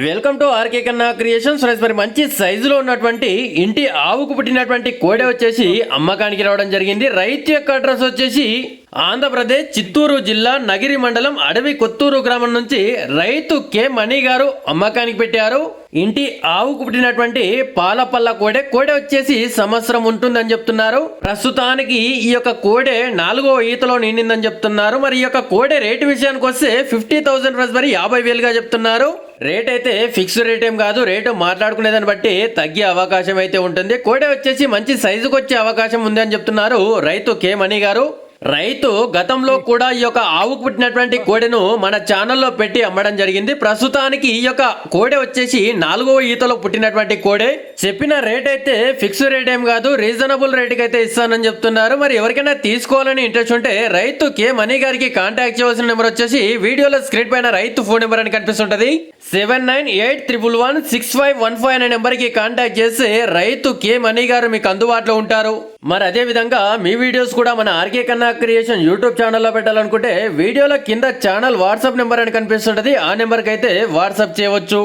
Welcome to RK Kanna creations friends మరి మంచి సైజులో ఉన్నటువంటి ఇంటి ఆవుకు పుట్టినటువంటి కోడె వచ్చేసి అమ్మకానికి రావడం జరిగింది. రైతు యొక్క అడ్రస్ వచ్చేసి ఆంధ్రప్రదేశ్ చిత్తూరు జిల్లా నగిరి మండలం అడవి కొత్తూరు గ్రామం నుంచి రైతు కె. మణి గారు అమ్మకానికి పెట్టారు. ఇంటి ఆవుకు పుట్టినటువంటి పాలపల్ల కోడె కోడె వచ్చేసి సంవత్సరం ఉంటుందని చెప్తున్నారు. ప్రస్తుతానికి ఈ యొక్క కోడె నాలుగో ఈతలో నిండిందని చెప్తున్నారు. మరి ఈ యొక్క కోడె రేటు విషయానికి వస్తే ఫిఫ్టీ థౌసండ్ రూపీస్ మరి యాభై వేలుగా చెప్తున్నారు. రేట్ అయితే ఫిక్స్ రేట్ ఏం కాదు. రేటు మాట్లాడుకునే దాన్ని బట్టి తగ్గే అవకాశం అయితే ఉంటుంది. కోడె వచ్చేసి మంచి సైజుకు వచ్చే అవకాశం ఉంది అని చెప్తున్నారు రైతు కే. మణి గారు. రైతు గతంలో కూడా ఈ యొక్క ఆవుకు పుట్టినటువంటి కోడెను మన ఛానల్లో పెట్టి అమ్మడం జరిగింది. ప్రస్తుతానికి ఈ యొక్క కోడె వచ్చేసి నాలుగవ ఈతలో పుట్టినటువంటి కోడె. చెప్పిన రేట్ అయితే ఫిక్స్ రేట్ ఏం కాదు రీజనబుల్ రేట్కి అయితే ఇస్తానని చెప్తున్నారు. మరి ఎవరికైనా తీసుకోవాలని ఇంట్రెస్ట్ ఉంటే రైతు కే మనీ గారికి కాంటాక్ట్ చేయవలసిన నెంబర్ వచ్చేసి వీడియోలో స్క్రీన్ పైన రైతు ఫోన్ నెంబర్ అని కనిపిస్తుంటది. Seven nine eight triple one six five one five అనే నెంబర్కి కాంటాక్ట్ చేస్తే రైతు కే మనీ గారు మీకు అందుబాటులో ఉంటారు. మరి అదే విధంగా మీ వీడియోస్ కూడా మన ఆర్కే కన్నా క్రియేషన్ యూట్యూబ్ ఛానల్లో పెట్టాలనుకుంటే వీడియోల కింద ఛానల్ వాట్సాప్ నెంబర్ అని కనిపిస్తుంటది. ఆ నెంబర్కి అయితే వాట్సాప్ చేయవచ్చు.